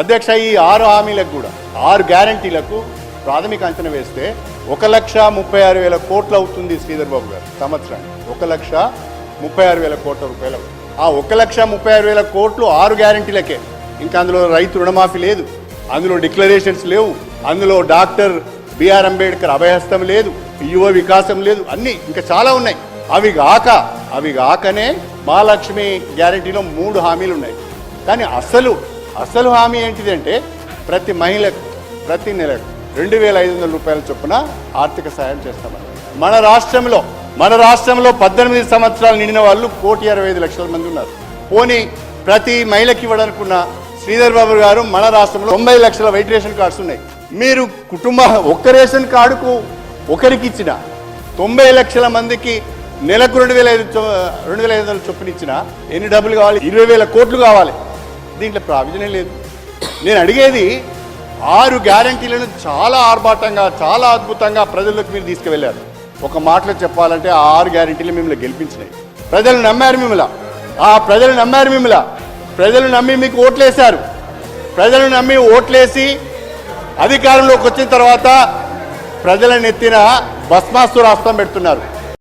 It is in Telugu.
అధ్యక్ష ఈ ఆరు హామీలకు కూడా ఆరు గ్యారంటీలకు ప్రాథమిక అంచనా వేస్తే ఒక లక్ష ముప్పై ఆరు వేల కోట్లు అవుతుంది శ్రీధర్ బాబు గారు సంవత్సరానికి. ఒక లక్ష ముప్పై ఆరు వేల కోట్ల రూపాయలు ఆ ఒక లక్ష ముప్పై ఆరు వేల కోట్లు ఆరు గ్యారంటీలకే. ఇంకా అందులో రైతు రుణమాఫీ లేదు. అందులో డిక్లరేషన్స్ లేవు. అందులో డాక్టర్ బిఆర్ అంబేద్కర్ అభయహస్తం లేదు. యువ వికాసం లేదు. అన్నీ ఇంకా చాలా ఉన్నాయి. అవి కాక అవి కాకనే మహాలక్ష్మి గ్యారంటీలో మూడు హామీలు ఉన్నాయి. కానీ అసలు అసలు హామీ ఏంటిదంటే ప్రతి మహిళకు ప్రతి నెలకు రెండు వేల ఐదు వందల రూపాయల చొప్పున ఆర్థిక సాయం చేస్తామని మన రాష్ట్రంలో మన రాష్ట్రంలో పద్దెనిమిది సంవత్సరాలు నిండిన వాళ్ళు కోటి అరవై ఐదు లక్షల మంది ఉన్నారు. పోనీ ప్రతి మహిళకి ఇవ్వడానుకున్న శ్రీధర్ బాబు గారు మన రాష్ట్రంలో తొంభై లక్షల వైట్ రేషన్ కార్డ్స్ ఉన్నాయి. మీరు కుటుంబ ఒక్క రేషన్ కార్డుకు ఒకరికి ఇచ్చిన తొంభై లక్షల మందికి నెలకు రెండు వేల ఐదు రెండు వేల ఐదు వందల చొప్పున ఇచ్చిన ఎన్ని డబ్బులు కావాలి? ఇరవై వేల కోట్లు కావాలి. దీంట్లో ప్రావిజనే లేదు. నేను అడిగేది ఆరు గ్యారంటీలను చాలా ఆర్భాటంగా చాలా అద్భుతంగా ప్రజల్లోకి మీరు తీసుకువెళ్ళారు. ఒక మాటలో చెప్పాలంటే ఆ ఆరు గ్యారంటీలు మిమ్మల్ని గెలిపించినాయి. ప్రజలు నమ్మారు మిమ్మల్ని. ఆ ప్రజలు నమ్మారు మిమ్మల్ని. ప్రజలు నమ్మి మీకు ఓట్లేశారు. ప్రజలు నమ్మి ఓట్లేసి అధికారంలోకి వచ్చిన తర్వాత ప్రజల నెత్తిన భస్మాస్తు రాష్ట్రం పెడుతున్నారు.